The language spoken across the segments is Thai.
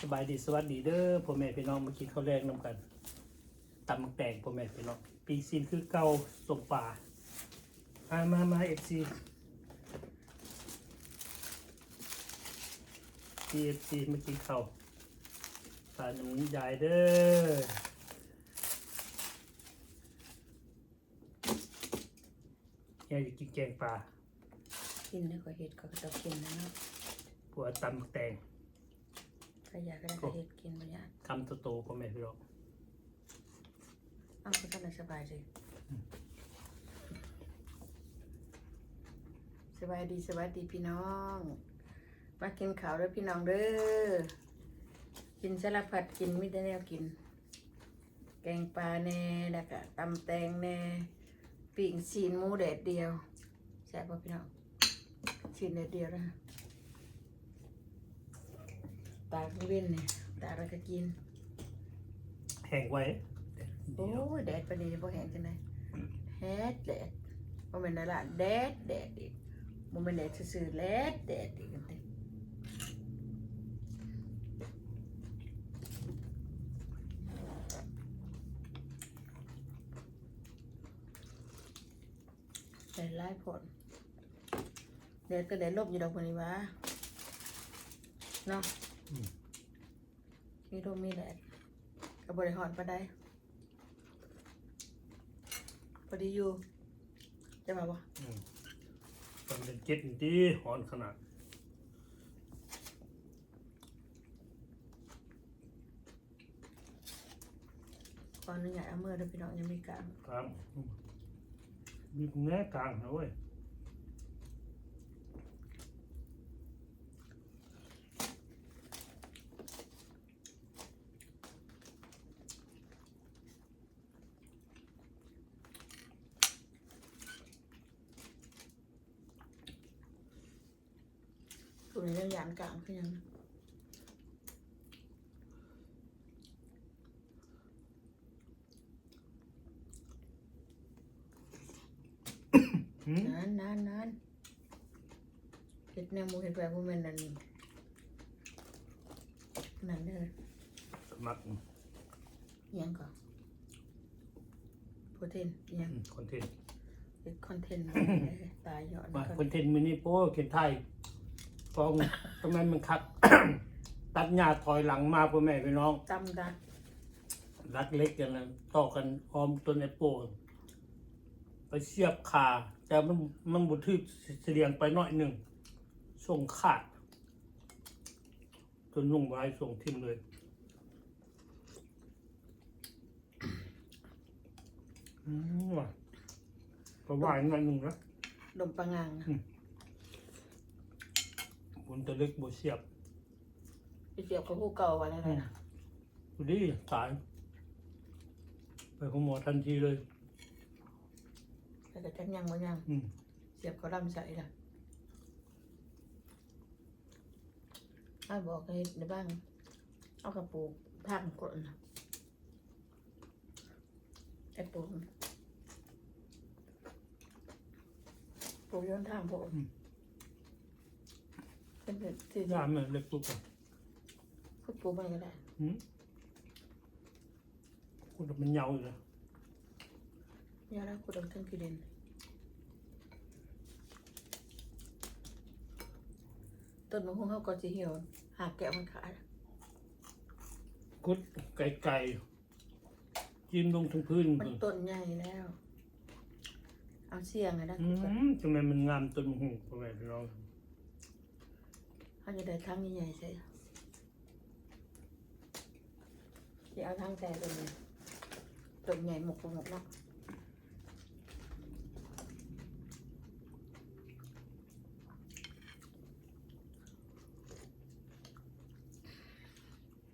สบายดีสวัสดีเด้อพ่อแม่พี่น้องมากินข้าวแรงนำกันตำมักแตงพ่อแม่พี่น้องปีซีนคือเก่าส่งป่ามามามาเอฟซีพีเอฟซีมากินข้าวปลาหนุ่มยายเด้ออยากจะกินแกงปลากินแล้วก็เห็ดก็ต้องกินนะเนาะผัวตำมักแตง ถ้าอยากก็ได้ก็เห็ดกินบ่ยากคำโตๆพ่อแม่พี่น้องเอาก็ต้องสบายเลยสบายดีสบายดีพี่น้องมากินข้าวเด้อพี่น้องเด้อกินสลัดผัดกินมิได้แนวกิน แกงปลาแน่แล้วก็ตำแตงแน่ปิ้งซีนหมูแดดเดียวแซ่บป่ะพี่น้องซีนแดดเดียวนะ ตากเว้นเนี่ยตากแล้วก็กิน แห้งไว้โอ้ยแดดปานนี้บ่แห้งจังได๋แฮดแดดบ่แม่นนั่นล่ะแดดแดดอีกบ่แม่นแดดซื่อๆแลดแดดอีกจังซี่แดดหลายผลแดดก็แดดลบอยู่ดอกพุ่นนี่หวะเนาะ มีลมมีแดดก็บ่ได้ร้อนปานใดพอดีอยู่จะมาบ่อืมตอนเป็นเจ็ดนี่ดีหอนขนาดขออนุญาตเอามือเด้วยพี่น้องยังมีกลางกลางมีแง่กลางนะเว้ย ตัวนี้ยังยานกลางคือยังหืมนานนานนานเห็ดแนวหมูเห็ดแบบบ่แม่นนั่นนั่นเด้อมักอิหยังก่อนโปรตีนอิหยังคอนเทนต์เห็ดคอนเทนต์ตายยอดมาคอนคอนเทนต์มินิโป้เขียนไทย ฟองตรงนั้นมันคัก ตัดหญ้าถอยหลังมาพ่อแม่พี่น้องจำได้รักเล็กกันนะต่อกันออมต้นไอโป้ไปเสียบขาแต่มันมันบุทึกเสียงไปหน่อยหนึ่งส่งขาดจนนุ่งไว้ส่งทิ้งเลยอืมว่ะก็ว่าอีกหน่อยหนึ่งนะดมปลางางนะ บุญตะเล็กบุเสียบไปเสียบกับผู้เก่าไว้แล้วนะดูดิสาย ไปของหมอทันทีเลย แล้วก็จักยังบ่ยังอืมเสียบเขาลำใส่ละอ้ายบอกให้ในบ้าง เอากระปูกทางกดนะไอ้ปูกปูกย้อนทางผม เป็นแบบที่ยามมันเล็กปุ๊บอะขุดปูมันก็ได้อืมคุณมันเหยาวอยู่นะยาแล้วขุดเอาทั้งกี่เด่นต้นมะฮุ่งเขาก็จะเหี่ยว หาแกะมันขายกุดไก่ไก่จิ้มลงทั้งพื้นมันต้นใหญ่แล้ว เอาเสียงไงนะอืมทำไมมันงามต้นหูพ่อแม่พี่น้อง เขาจะได้ทั้งใหญ่ๆใช่ที่เอาทั้งแต่ต้นนี้ต้นใหญ่หมกหมกเนาะ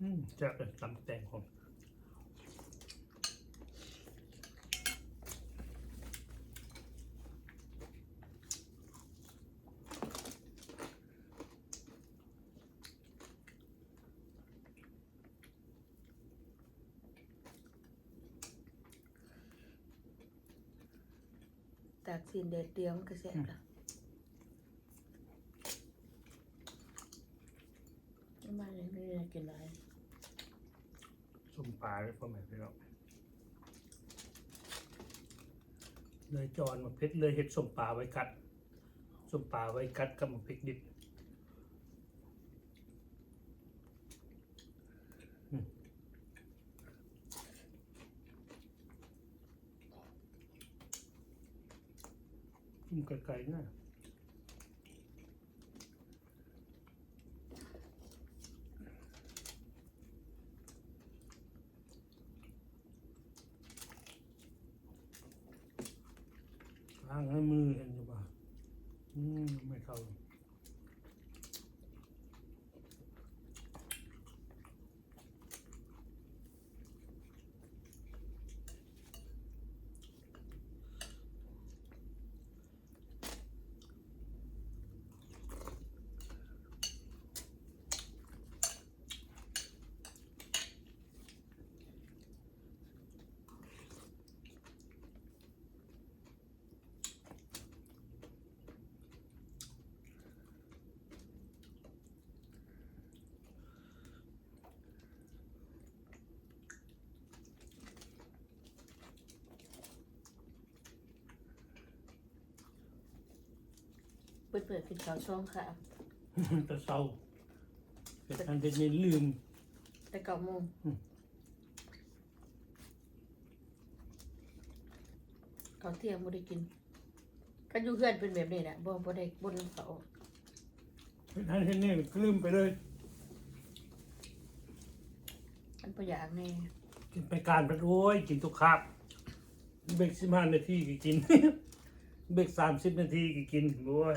อืมจะเป็นตำแตงของ ตากสินเด็ดเดียวมันก็แสบละไม่มาเลยไม่เลยกินหลายส้มปลาเลยพ่อแม่พี่น้องเลยจอนมาเพชรเลยเห็ดส้มปลาไว้กัดส้มปลาไว้กัดกับมะพริกดิบ กินไกลๆนะ ล้างให้มือเห็นอยู่ป่ะอืมไม่เข้า เปิดเปิดกินข้าวช่องค่ะแต่เศร้าเป็นอันเป็นนี่ลืม แต่เก้าโมงอืม ข้าวเที่ยงไม่ได้กินกันอยู่เพื่อนเป็นแบบนี้แหละบ่บ่ได้บนเขาเป็นอันเป็นนี่ลืมไปเลยอันประหยัดแน่กินไปการไปโอ้ยกินทุกคาบเบรกสิบห้านาทีก็กิน เบรกสามสิบนาทีก็กินโอ้ย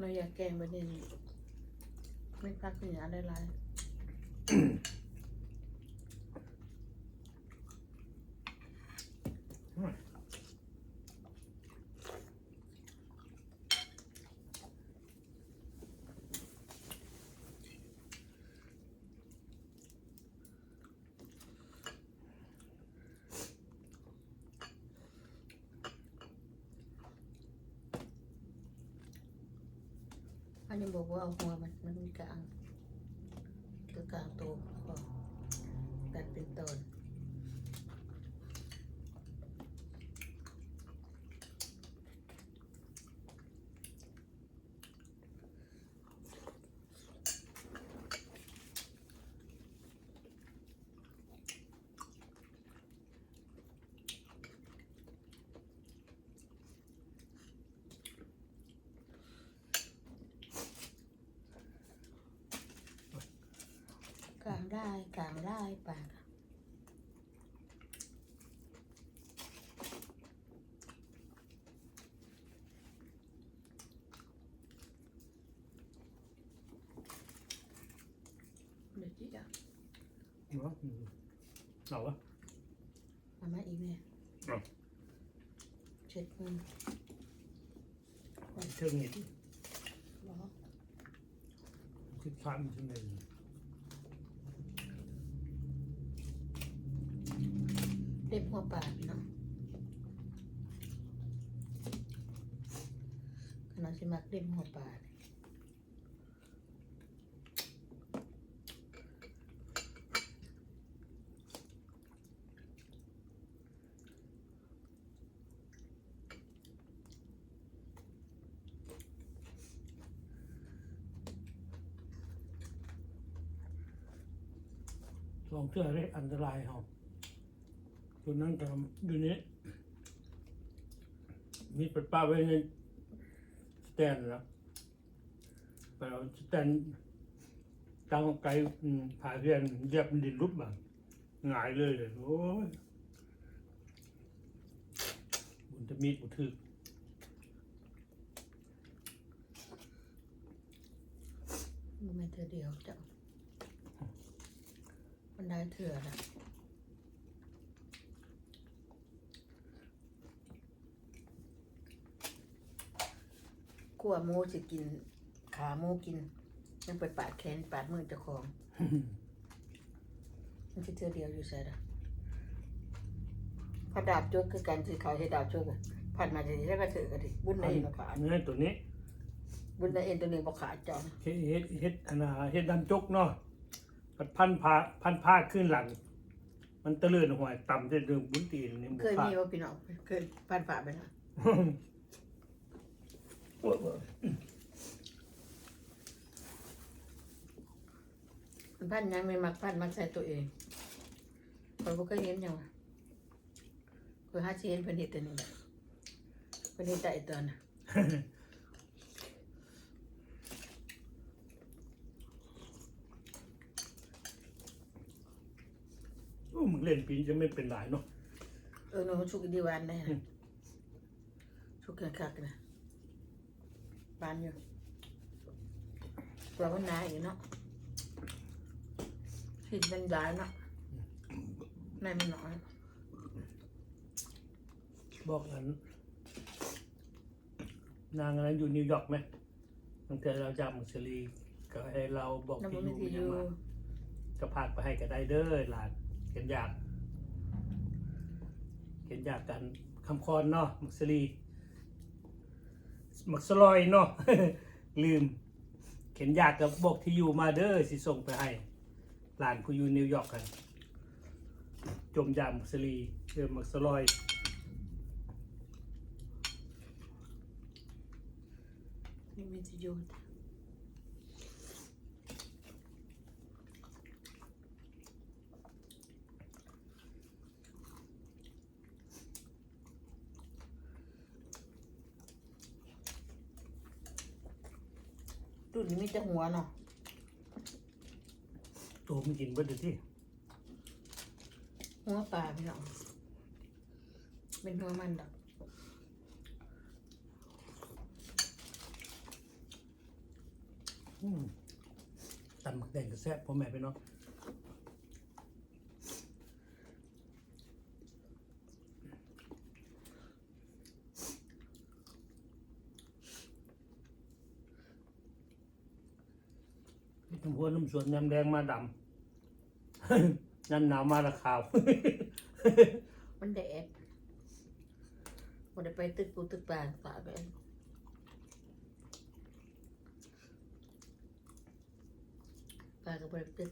เราอยากแกงแบบนี้นี่ไม่พักเหนือหลายๆอันนี้บอกว่าเอาหัวมั นมันมีกลางคือกลางตัวคอตัดเป็นตอน กลางได้ กลางได้ปากเดี๋ยวจีอะเนาะอืมเอาวะมามาอีกเนี่ยเอาเช็ดมือเชิงนี่ล้อสิบสามชั่วโมง เล็บหัวปากเนาะขนาดสิมักเล็บหัวปากลองเชื่อได้อันตรายเขา ตัวนั้นก็อยู่นี้มีไปป้าไว้ในสแตนแล้วไปเอาสแตนตั้งไกลผ่าเรียนเรียบดินรุดบ้างหงายเลยเลยโอ้ยบุญจะมีดบุถือมันไม่เธอเดียวจ้ะมันได้เถื่อนะ กลัวหมูจะกิน ขาหมูกินยังไปปาดแขนปาดมือเจ้าของ มันจะเธอเดียวอยู่ใส่ละพระดาบโจกคือกันสิเขาให้ดาบโจกอะผ่านมาทีนี้แล้วก็ถือกันดิบุญในเอ็นบ่ขาดเนื้อตัวนี้บุญในเอ็นตัวหนึ่งบ่ขาดจอมเฮ็ดเฮ็ดเฮ็ดอันน่ะเฮ็ดน้ำจกเนาะปัดพันผ้าพันผ้าขึ้นหลัง มันตะเลื่อนหัวต่ำจะดึงบุญตีนนี่บ่เคยขาดมีว่าพี่น้องเคยผ่านฝ่าไปนะ โอ้โหมันพันยังไม่มักพันมักใส่ตัวเองคนบ่เคยเห็นยังวะเคยหาสิเห็นเพิ่นเฮ็ดแต่นี่แหละเพิ่นเฮ็ดแต่ไอ้ตอนน่ะโอ้มึงเล่นปีนจะไม่เป็นไรเนาะเออโนชุกดีวานได้นะชุกกันคักนะ บานอยู่ตัวมันหนาอีกเนาะหินมันหลายเนาะในมันน้อย บอกอันนางอันนั้นอยู่นิวยอร์กไหมตั้งแต่เราจำมังสลีก็ให้เราบอกน้ำที่มันอไม่ยู่ทีอยังยู่มาก็พากไปให้ก็ได้เด้อหลานเห็นอยากเห็นอยากกันคำคอนเนาะมักสลี มักสลอยเนาะลืม เข็นยากกับบอกที่อยู่มาเด้อสิส่งไปให้หลานผู้อยู่นิวยอร์กกัน จมยามมักสลีเดิมมักสลอยนี่มันจะอยู่ รุ่นนี้มีแต่หัวเนาะตัวมันกินเบิดเดี๋ยวที่หัวปลาพี่น้องเป็นหัวมันดอกอืมตำหมักแดงก็แซ่บพ่อแม่พี่น้องน้ำหั วน้ำสวนน้ำแดงมาดำน้ำหนาวมาละขาว มันแดดมันได้ไปตึกปูตึกปลาปลาไปปลาก็บ่ได้ไปตึก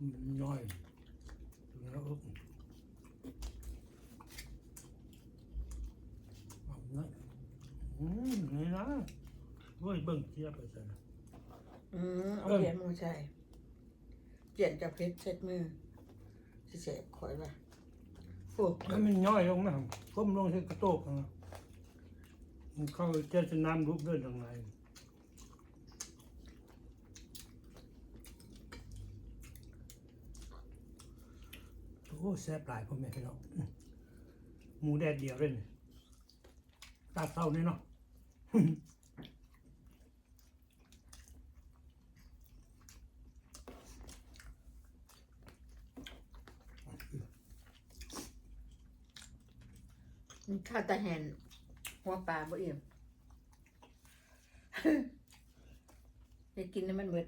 มันย่อยแล้วอึ๊บเอานะอืมนี่นะเว้ยเบิ่งเทียบไปซะนะอืมเอาเออเหรียญมาใช่เปลี่ยนจากเพชรเช็ดมือสิเสพข่อยว่าโอ้ถ้ามันย่อยลงนะก้มลงที่กระโตกนะ มันเข้าเจ้าจะน้ำรูปเดินทางไหนโอ้แซ่บหลายพ่อแม่พี่น้องหมูแดดเดียวเลยนี่ตาเศร้านี่เนาะมันข้าวตาแหน หัวปลาบ่เอี่ยมจะกินให้มันเบิด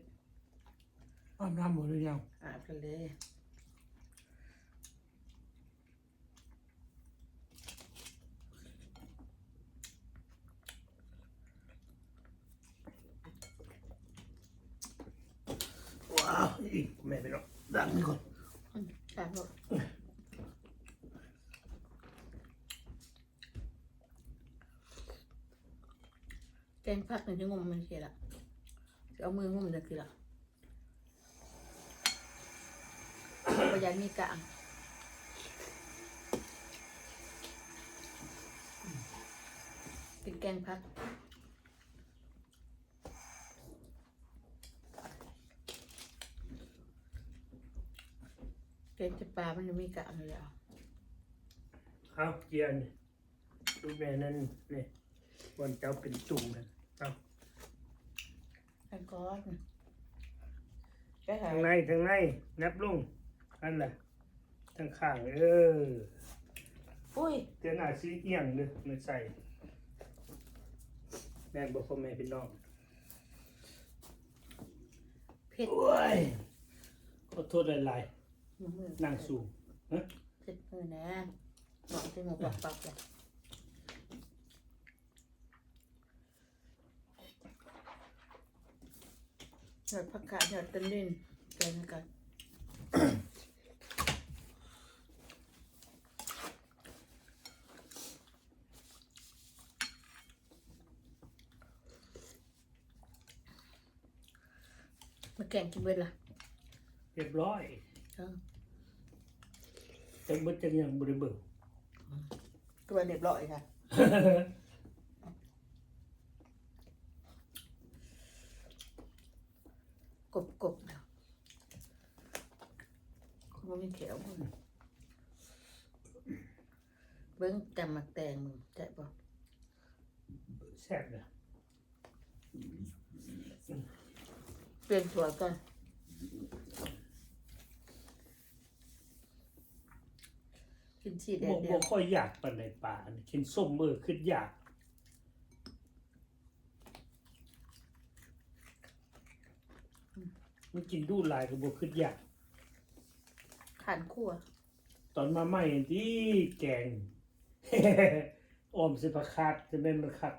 อาบน้ำหมดหรือยังอาบกันเลย ว้าวอีกแม่พี่น้องดังนี่ก่อน อาบหมด แกงพักหนึ่งที่งมมันเสียละจะเอามืองมจะคือละประหยัดมีกลางกินแกงพักแกงจะปลามันจะมีกลางเลยอะเอาเกียนดูแม่นั่นเนี่ย วันเจ้าเป็นตุ่มนะเอาอันก้อนแค่ไหนทางในทางในนับลงนั่นแหละทางข้างเอออุ้ยเตือนหน้าซีเอียงเลยมันใส่แม่นบอกพ่อแม่พี่น้องเผ็ดโอ้ยขอโทษหลายมือๆนั่งสูงฮะเผ็ดมือนะบอกที่หมูปักปักเลย หยอดผักกาดหยอดต้นดินแกงกันมาแกงกินเบิดล่ะเรียบร้อยเออจังเบิดจังยังบริเบิกตัวเรียบร้อยค่ะ กบกบเนาะคุณบ่มีเขียวมึงเบิ้งแต่หมักแตงมึงแต่บ่แซ่บนะเปลี่ยนถั่วก่อนกินชีแดบ่ดเดียบ่วค่อยอยากปานใดป่านี่กินส้มมือขึ้นอยาก มันกินดูหลายก็บ่ขึ้นอยากขันคั่วตอนมาใหม่ที่แกง ออมสิประคาดจะเป็นมันคัก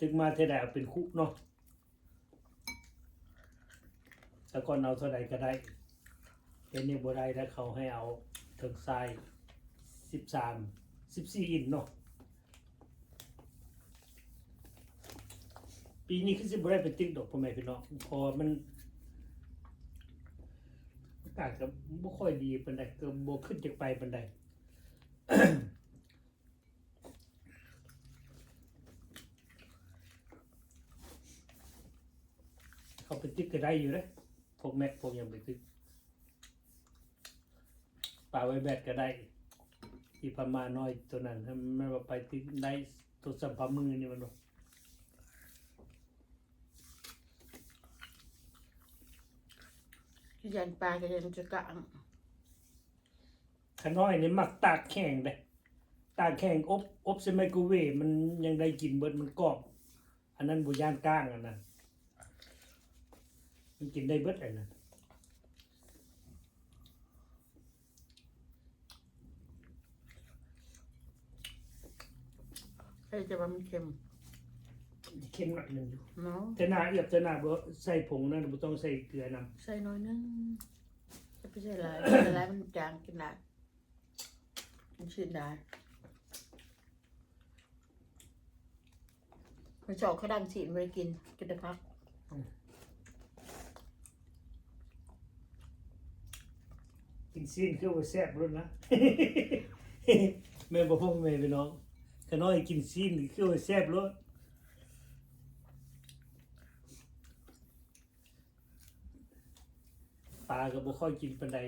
จึงมาเท่าใดเอาเป็นคุเนาะแต่ก่อนเอาเท่าใดก็ได้เดี๋ยวนี้บ่ได้แล้วเขาให้เอาถึงทรายสิบสามสิบสี่อินเนาะ ปีนี้คือสิบ่ได้ไปติ๊กดอกพ่อแม่พี่น้องพอมันอากาศก็บ่ค่อยดีปานใดก็บ่ขึ้นจากไปปานใดเขาไปตึกก็ได้อยู่นะพวกแม็กพวกยังไปตึกป่าไว้แบตก็ได้ที่ประมาณน้อยตัวนั้นถ้าไม่ว่าไปตึกได้ตัวสัมภามือนี่มันบ่ที่ ยันปลาก็ยันจะกะอังขน้อยนี่มักตากแข็งเด้ตากแข็งอบอบใส่ไมโครเวฟมันยังได้กินเบิดมันกรอบ อันนั้นบ่ย่านก้างอันนั้นมันกินได้เบิดอันนั้นใช่จะว่ามันเค็ม เค็มหน่อยหนึงอยู่เนาะแต่หน้าเอียบแต่หน้าบ่ใส่ผงนั่นบ่ต้องใส่เกลือนำใส่น้อยนึงจะไปใส่หลายใส่หลายมันจางกินได้มันชื่นได้มันชอบข้าวดังฉีดไม่ได้กินกินแต่พักกินซีนคือว่าแซ่บรุ่นนะแม่บ่พ่อแม่พี่น้องขน้อยกินซีนนี่คือว่าแซ่บรุ่น ปลาก็บ่ค่อยกินปานใด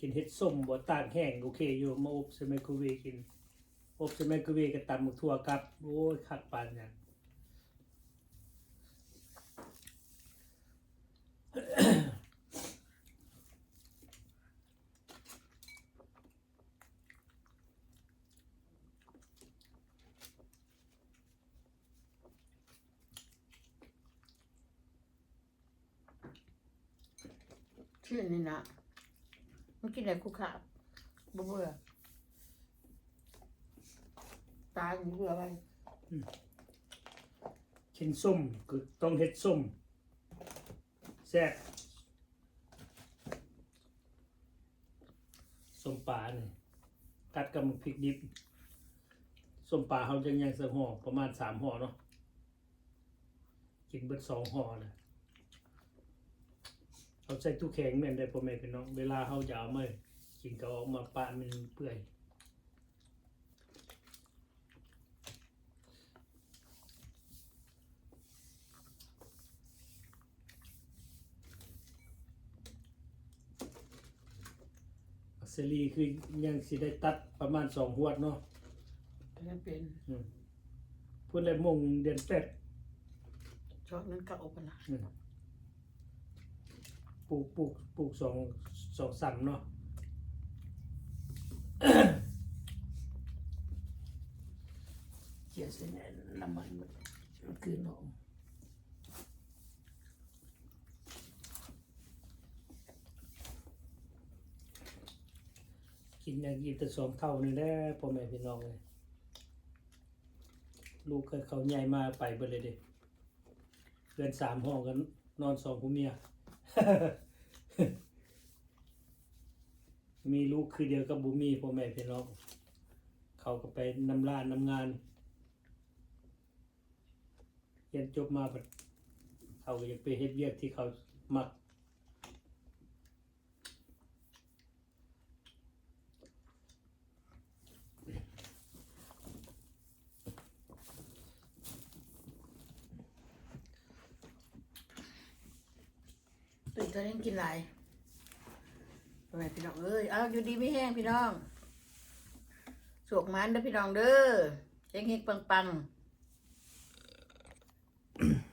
กินเห็ดส้มบ่ตากแห้งโอเคอยู่มาอบใส่ไมโครเวฟกินอบใส่ไมโครเวฟก็ตำมักทั่วครับ โอ้ยคักปานหยัง ชื่นนี่นะมัน กินอะไรคุกขาบบ่เบื่อตายเบื่อไปกินส้มก็ต้องเฮ็ดส้มแซ่บส้มปลาเนี่ยกัดกับพริกดิบส้มปลาเขาจังยังสักห่อประมาณสามห่อเนาะกินเบิดสองห่อเลย เอาใส่ตู้แข็งแม่นได้พ่อแม่พี่น้องเวลาเขาจะเอามากินก็เอามาปะมันเปื่อยอักเซรีคือยังสิได้ตัดประมาณสองหวดเนาะอันนั้นเป็นพูดเลยมงเดือนแปด ช็อตนั้นก็อบนะ ปลูกปลูกปลูกสองสองสันเนาะเจียเส้นแน่นน้ำมันมันมันคือหนองกินอย่างกินแต่สองเท่านี่แหละพ่อแม่พี่น้องเลยลูกเคยเขาใหญ่มาไปเบิดเลยเด็เดือนสามห้องกันนอนสองผู้เมีย มีลูกคือเดียวกับบุมีพ่อแม่พี่น้องเขาก็ไปนำร้านนำงานเรียนจบมาเขาก็อยากไปเฮ็ดเวียกที่เขามัก ตื่นตอนนี้กิน หลายทำไมพี่น้องเอ้ยเอาอยู่ดีไม่แห้งพี่น้องสวกมันเด้อพี่น้องเด้อเฮงเฮงปังปัง